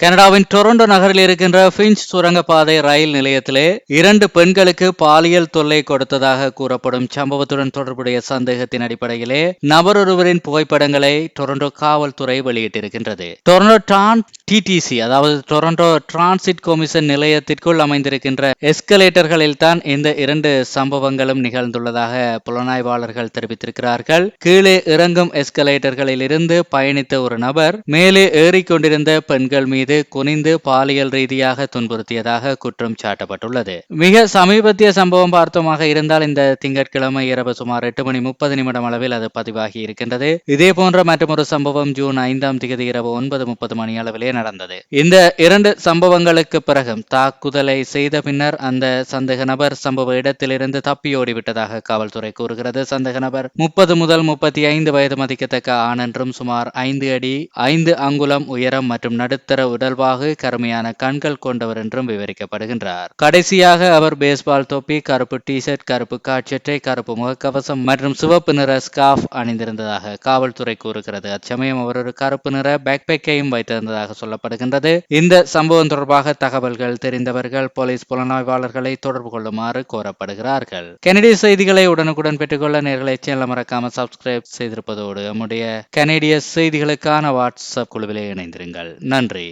கனடாவின் டொரண்டோ நகரில் இருக்கின்ற பிஞ்ச் சுரங்கப்பாதை ரயில் நிலையத்திலே இரண்டு பெண்களுக்கு பாலியல் தொல்லை கொடுத்ததாக கூறப்படும் சம்பவத்துடன் தொடர்புடைய சந்தேகத்தின் அடிப்படையிலே நபரொருவரின் புகைப்படங்களை டொரண்டோ காவல்துறை வெளியிட்டிருக்கின்றது. டொரண்டோ டான் டிடிசி அதாவது டொரண்டோ டிரான்சிட் கமிஷன் நிலையத்திற்குள் அமைந்திருக்கின்ற எஸ்கலேட்டர்களில் தான் இந்த இரண்டு சம்பவங்களும் நிகழ்ந்துள்ளதாக புலனாய்வாளர்கள் தெரிவித்திருக்கிறார்கள். கீழே இறங்கும் எஸ்கலேட்டர்களில் இருந்து பயணித்த ஒரு நபர் மேலே ஏறிக்கொண்டிருந்த பெண்கள் மீது மீது குனிந்து பாலியல் ரீதியாக துன்புறுத்தியதாக குற்றம் சாட்டப்பட்டுள்ளது. மிக சமீபத்திய சம்பவம் பார்த்தோமாக இருந்தால் இந்த திங்கட்கிழமை இரவு சுமார் எட்டு மணி முப்பது நிமிடம் அளவில் அது பதிவாகி இருக்கின்றது. இதே போன்ற மற்றொரு சம்பவம் ஜூன் ஐந்தாம் தேதி இரவு ஒன்பது முப்பது மணி அளவிலே நடந்தது. இந்த இரண்டு சம்பவங்களுக்கு பிறகும் தாக்குதலை செய்த பின்னர் அந்த சந்தேக நபர் சம்பவ இடத்திலிருந்து தப்பியோடிவிட்டதாக காவல்துறை கூறுகிறது. சந்தேக நபர் முப்பது முதல் முப்பத்தி ஐந்து வயது மதிக்கத்தக்க ஆண் சுமார் ஐந்து அடி ஐந்து அங்குலம் உயரம் மற்றும் நடுத்தர உடல்வாகு கருமையான கண்கள் கொண்டவர் என்றும் விவரிக்கப்படுகின்றார். கடைசியாக அவர் பேஸ்பால் தொப்பி கருப்பு டிஷர்ட் கருப்பு காட்சட்டை கருப்பு முகக்கவசம் மற்றும் சிவப்பு நிற ஸ்காஃப் அணிந்திருந்ததாக காவல்துறை கூறுகிறது. அச்சமயம் அவர் ஒரு கருப்பு நிற பேக்பேக்கையும் வைத்திருந்ததாக சொல்லப்படுகின்றது. இந்த சம்பவம் தொடர்பாக தகவல்கள் தெரிந்தவர்கள் போலீஸ் புலனாய்வாளர்களை தொடர்பு கொள்ளுமாறு கோரப்படுகிறார்கள். கனடிய செய்திகளை உடனுக்குடன் பெற்றுக்கொள்ள நேர்களை சேனல் மறக்காமல் சப்ஸ்கிரைப் செய்திருப்பதோடு நம்முடைய கனடிய செய்திகளுக்கான வாட்ஸ்அப் குழுவிலே இணைந்திருங்கள். நன்றி.